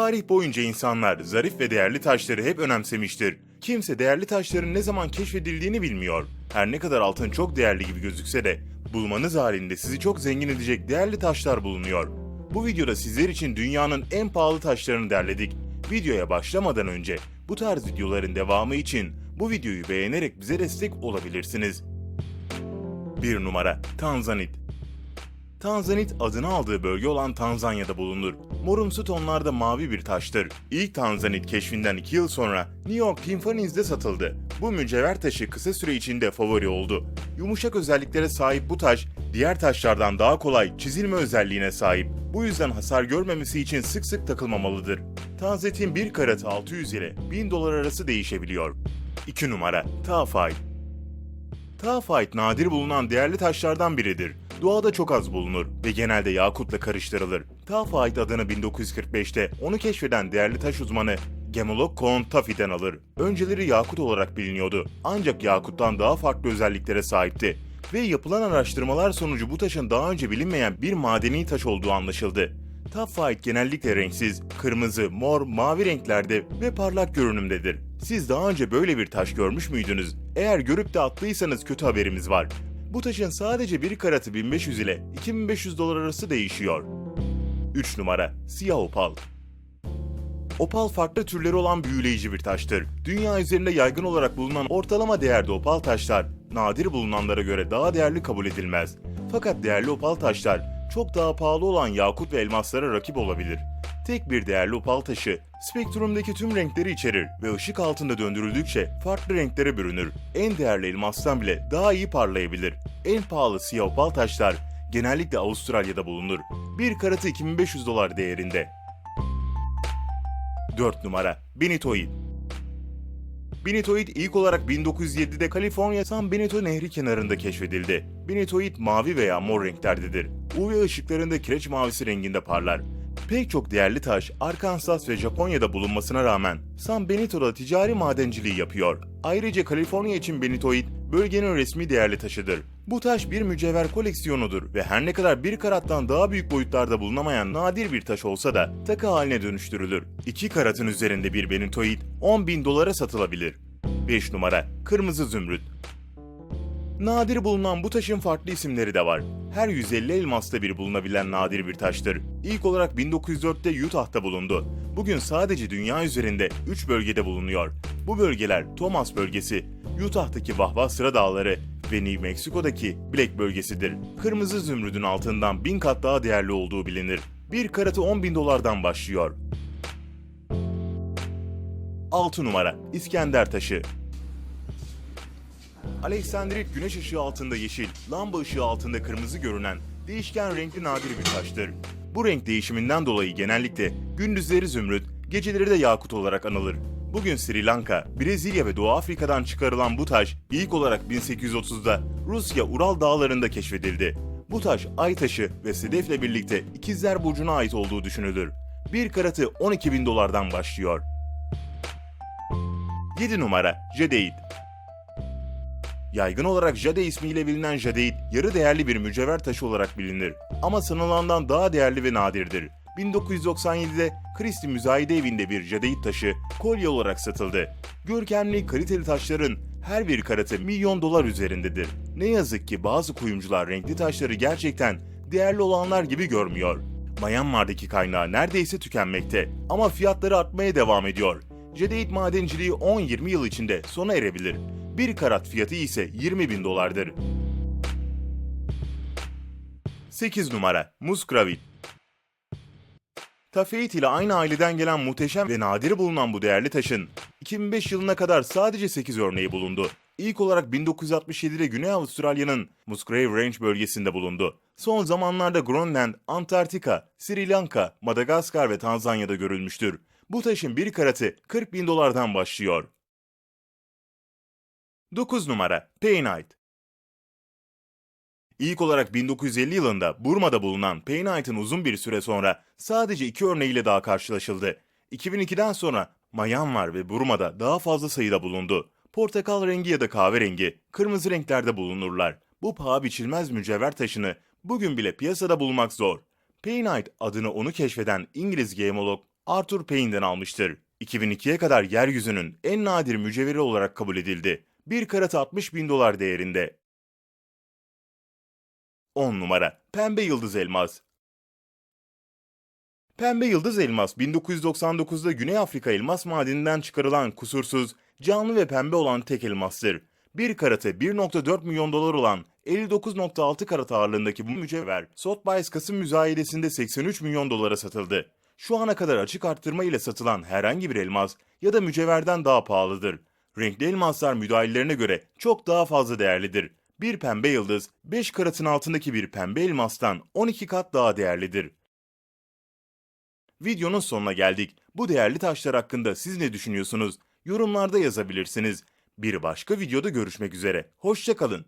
Tarih boyunca insanlar zarif ve değerli taşları hep önemsemiştir. Kimse değerli taşların ne zaman keşfedildiğini bilmiyor. Her ne kadar altın çok değerli gibi gözükse de bulmanız halinde sizi çok zengin edecek değerli taşlar bulunuyor. Bu videoda sizler için dünyanın en pahalı taşlarını derledik. Videoya başlamadan önce bu tarz videoların devamı için bu videoyu beğenerek bize destek olabilirsiniz. 1 numara Tanzanit Tanzanit adını aldığı bölge olan Tanzanya'da bulunur. Morumsu tonlarda mavi bir taştır. İlk Tanzanit keşfinden 2 yıl sonra New York Tiffany's'de satıldı. Bu mücevher taşı kısa süre içinde favori oldu. Yumuşak özelliklere sahip bu taş, diğer taşlardan daha kolay çizilme özelliğine sahip. Bu yüzden hasar görmemesi için sık sık takılmamalıdır. Tanzanit'in 1 karatı 600 ile 1000 dolar arası değişebiliyor. 2 numara Tafay Tafayt nadir bulunan değerli taşlardan biridir. Doğada çok az bulunur ve genelde yakutla karıştırılır. Tafayt adını 1945'te onu keşfeden değerli taş uzmanı Gemolog Kohn Tafi'den alır. Önceleri yakut olarak biliniyordu. Ancak yakuttan daha farklı özelliklere sahipti. Ve yapılan araştırmalar sonucu bu taşın daha önce bilinmeyen bir madeni taş olduğu anlaşıldı. Tafayt genellikle renksiz, kırmızı, mor, mavi renklerde ve parlak görünümdedir. Siz daha önce böyle bir taş görmüş müydünüz? Eğer görüp de attıysanız kötü haberimiz var. Bu taşın sadece bir karatı 1500 ile 2500 dolar arası değişiyor. 3 numara Siyah Opal Opal farklı türleri olan büyüleyici bir taştır. Dünya üzerinde yaygın olarak bulunan ortalama değerde opal taşlar, nadir bulunanlara göre daha değerli kabul edilmez. Fakat değerli opal taşlar çok daha pahalı olan yakut ve elmaslara rakip olabilir. Tek bir değerli opal taşı, spektrumdaki tüm renkleri içerir ve ışık altında döndürüldükçe farklı renklere bürünür. En değerli elmastan bile daha iyi parlayabilir. En pahalı siyah opal taşlar genellikle Avustralya'da bulunur. Bir karatı 2500 dolar değerinde. 4 numara Benitoid Benitoid ilk olarak 1907'de Kaliforniya San Benito Nehri kenarında keşfedildi. Benitoid mavi veya mor renklerdedir. UV ışıklarında kireç mavisi renginde parlar. Pek çok değerli taş Arkansas ve Japonya'da bulunmasına rağmen San Benito'da ticari madenciliği yapıyor. Ayrıca Kaliforniya için Benitoid bölgenin resmi değerli taşıdır. Bu taş bir mücevher koleksiyonudur ve her ne kadar bir karattan daha büyük boyutlarda bulunamayan nadir bir taş olsa da takı haline dönüştürülür. 2 karatın üzerinde bir benitoid 10 bin dolara satılabilir. 5 numara Kırmızı Zümrüt Nadir bulunan bu taşın farklı isimleri de var. Her 150 elmasta bir bulunabilen nadir bir taştır. İlk olarak 1904'te Utah'ta bulundu. Bugün sadece dünya üzerinde 3 bölgede bulunuyor. Bu bölgeler Thomas bölgesi, Utah'taki Vahvah Sıra Dağları ve New Mexico'daki Black bölgesidir. Kırmızı zümrüdün altından bin kat daha değerli olduğu bilinir. Bir karatı 10 bin dolardan başlıyor. 6 numara İskender Taşı Aleksandrit güneş ışığı altında yeşil, lamba ışığı altında kırmızı görünen değişken renkli nadir bir taştır. Bu renk değişiminden dolayı genellikle gündüzleri zümrüt, geceleri de yakut olarak anılır. Bugün Sri Lanka, Brezilya ve Doğu Afrika'dan çıkarılan bu taş ilk olarak 1830'da Rusya Ural dağlarında keşfedildi. Bu taş ay taşı ve sedefle birlikte ikizler burcuna ait olduğu düşünülür. Bir karatı 12 bin dolardan başlıyor. 7 numara Jadeit Yaygın olarak jade ismiyle bilinen jadeit, yarı değerli bir mücevher taşı olarak bilinir. Ama sanılandan daha değerli ve nadirdir. 1997'de Christie Müzayede Evi'nde bir jadeit taşı kolye olarak satıldı. Görkemli, kaliteli taşların her bir karatı milyon dolar üzerindedir. Ne yazık ki bazı kuyumcular renkli taşları gerçekten değerli olanlar gibi görmüyor. Myanmar'daki kaynağı neredeyse tükenmekte ama fiyatları artmaya devam ediyor. Jadeit madenciliği 10-20 yıl içinde sona erebilir. Bir karat fiyatı ise 20 bin dolardır. 8 numara Muskravit Tafeit ile aynı aileden gelen muhteşem ve nadir bulunan bu değerli taşın 2005 yılına kadar sadece 8 örneği bulundu. İlk olarak 1967'de Güney Avustralya'nın Musgrave Range bölgesinde bulundu. Son zamanlarda Grönland, Antarktika, Sri Lanka, Madagaskar ve Tanzanya'da görülmüştür. Bu taşın bir karatı 40 bin dolardan başlıyor. 9 numara Painite İlk olarak 1950 yılında Burma'da bulunan Painite'ın uzun bir süre sonra sadece iki örneğiyle daha karşılaşıldı. 2002'den sonra Myanmar ve Burma'da daha fazla sayıda bulundu. Portakal rengi ya da kahverengi, kırmızı renklerde bulunurlar. Bu paha biçilmez mücevher taşını bugün bile piyasada bulmak zor. Painite adını onu keşfeden İngiliz gemolog Arthur Payne'den almıştır. 2002'ye kadar yeryüzünün en nadir mücevheri olarak kabul edildi. Bir karatı 60 bin dolar değerinde. 10 numara Pembe Yıldız Elmas Pembe Yıldız Elmas 1999'da Güney Afrika elmas madeninden çıkarılan kusursuz, canlı ve pembe olan tek elmastır. Bir karatı 1.4 milyon dolar olan 59.6 karat ağırlığındaki bu mücevher Sotheby's Kasım müzayedesinde 83 milyon dolara satıldı. Şu ana kadar açık arttırma ile satılan herhangi bir elmas ya da mücevherden daha pahalıdır. Renkli elmaslar müdahillerine göre çok daha fazla değerlidir. Bir pembe yıldız 5 karatın altındaki bir pembe elmastan 12 kat daha değerlidir. Videonun sonuna geldik. Bu değerli taşlar hakkında siz ne düşünüyorsunuz? Yorumlarda yazabilirsiniz. Bir başka videoda görüşmek üzere. Hoşçakalın.